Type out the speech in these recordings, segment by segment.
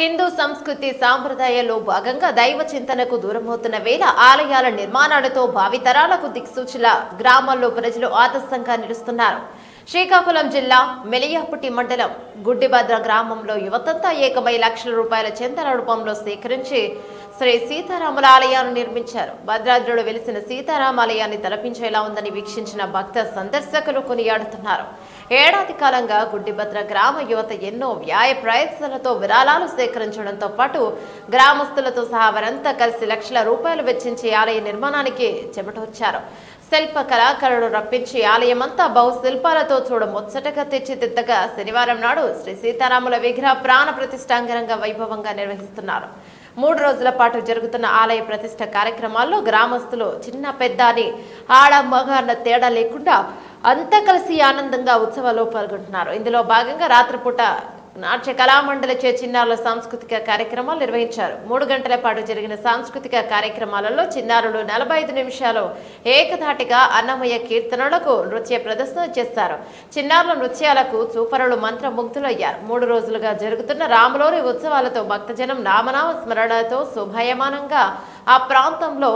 హిందూ సంస్కృతి సాంప్రదాయాల్లో భాగంగా దైవ చింతనకు దూరమవుతున్న వేళ ఆలయాల నిర్మాణాలతో భావితరాలకు దిక్సూచుల గ్రామాల్లో ప్రజలు ఆదర్శంగా నిలుస్తున్నారు. శ్రీకాకుళం జిల్లా మెలియాపుట్టి మండలం గుడ్డిభద్ర గ్రామంలో యువతంతా ఏకమై లక్షల రూపాయల చింతన రూపంలో సేకరించి శ్రీ సీతారాముల ఆలయాన్ని నిర్మించారు. భద్రాద్రిలో వెలిసిన సీతారామాలయాన్ని తలపించేలా ఉందని వీక్షించిన భక్త సందర్శకులు కొనియాడుతున్నారు. ఏడాది కాలంగా గుడ్డిభద్ర గ్రామ యువత ఎన్నో వ్యాయ ప్రయత్నాలతో విరాళాలు సేకరించడంతో పాటు గ్రామస్తులతో సహా వారంతా కలిసి లక్షల రూపాయలు వెచ్చించి ఆలయ నిర్మాణానికి చెమటొచ్చారు శిల్ప కళాకారులు రప్పించి ఆలయమంతా బహుశిల్పాలతో చూడ ముచ్చటగా తెచ్చిదిద్దగా శనివారం నాడు శ్రీ సీతారాముల విగ్రహ ప్రాణ ప్రతిష్టాంగరంగా వైభవంగా నిర్వహిస్తున్నారు. మూడు రోజుల పాటు జరుగుతున్న ఆలయ ప్రతిష్ట కార్యక్రమాల్లో గ్రామస్తులు చిన్న పెద్ద అని ఆడ మగ అన్న తేడా లేకుండా అంతా కలిసి ఆనందంగా ఉత్సవాల్లో పాల్గొంటున్నారు. ఇందులో భాగంగా రాత్రిపూట నాట్య కళామండలి చే చిన్నారుల సాంస్కృతిక కార్యక్రమాలు నిర్వహించారు. మూడు గంటల పాటు జరిగిన సాంస్కృతిక కార్యక్రమాలలో చిన్నారులు నలభై ఐదు నిమిషాలు ఏకధాటిగా అన్నమయ్య కీర్తనలకు నృత్య ప్రదర్శన చేస్తారు. చిన్నారుల నృత్యాలకు సూపరులు మంత్రముగ్ధులయ్యారు. మూడు రోజులుగా జరుగుతున్న రాములోని ఉత్సవాలతో భక్తజనం నామనామ స్మరణతో శుభయమానంగా ఆ ప్రాంతంలో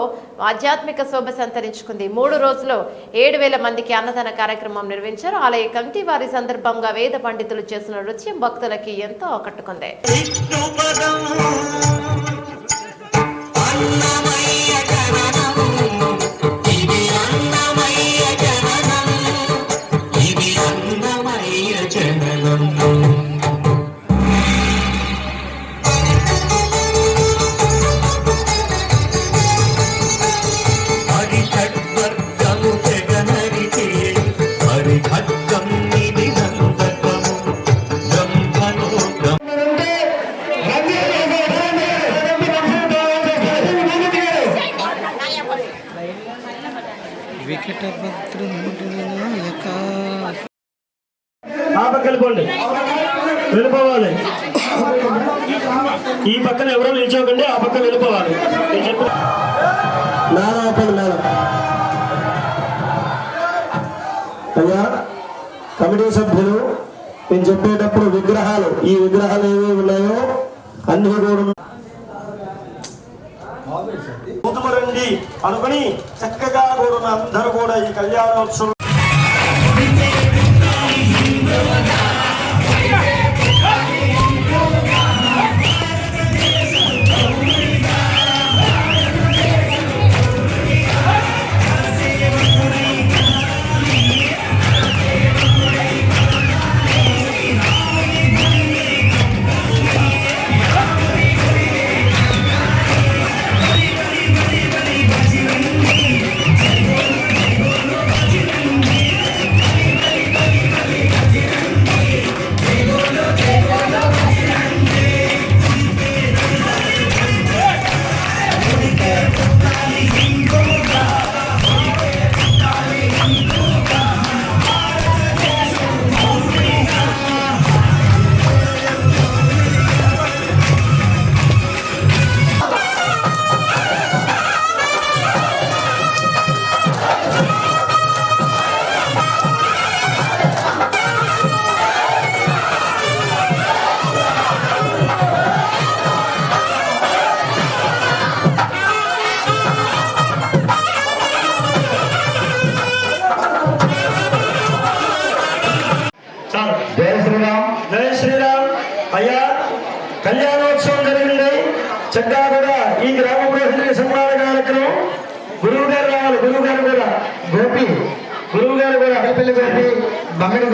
ఆధ్యాత్మిక శోభ సంతరించుకుంది. మూడు రోజులు ఏడు వేల మందికి అన్నదాన కార్యక్రమం నిర్వహించారు. ఆలయ కమిటీ వారి సందర్భంగా వేద పండితులు చేసిన నృత్యం భక్తులకి ఎంతో ఆకట్టుకుంది. వెళ్ళిపోవాలి. ఈ పక్కన ఎవరో నిల్చోకండి ఆ పక్క వెళ్ళిపోవాలి. నేను చెప్పిన అయ్యా కమిటీ సభ్యులు నేను చెప్పేటప్పుడు విగ్రహాలు ఈ విగ్రహాలు ఏవి ఉన్నాయో అన్ని కూడా రండి అనుకుని చక్కగా కూడా అందరూ కూడా ఈ కళ్యాణోత్సవం అయ్యా కళ్యాణోత్సవం జరిగింది. చక్కగా కూడా ఈ గ్రామ ప్రజలకి సన్మాన కార్యక్రమం. గురువు గారు రావాలి గురువు గారు కూడా గోపి. గురువు గారు కూడా అడపల్లి గోపి బమ్మిడి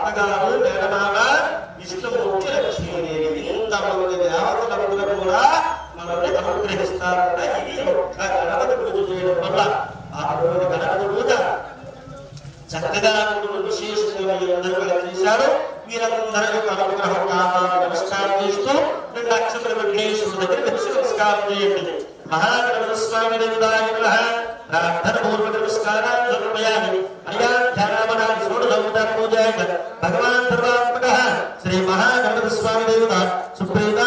అన్నగారు మేనమామ విష్ణుమూర్తి లక్ష్మీదేవి ఇంతమంది దేవతలందరూ కూడా మనల్ని అనుగ్రహిస్తారంట ఇది ఒక్క గణపతి పూజ చేయడం వల్ల ఆ రోజు గణపతి పూజ చక్కగా విశేషంగా చేశారు. మీరందరూ అనుగ్రహం కావాలని నమస్కారం చేస్తూ రెండు అక్షతలు వెంకటేశ్వరుడు దగ్గర నమస్కారం చేయండి. మహాగణపతి స్వామి దేవుడాయ రాధర్పూర్వ నమస్కారాలు సమర్పయామి మర్యాధ్యారామణా షోడశోదర పూజాయ భగవాన్ సర్వాత్మక శ్రీ మహాగణపతి స్వామి దేవత సుప్రీతా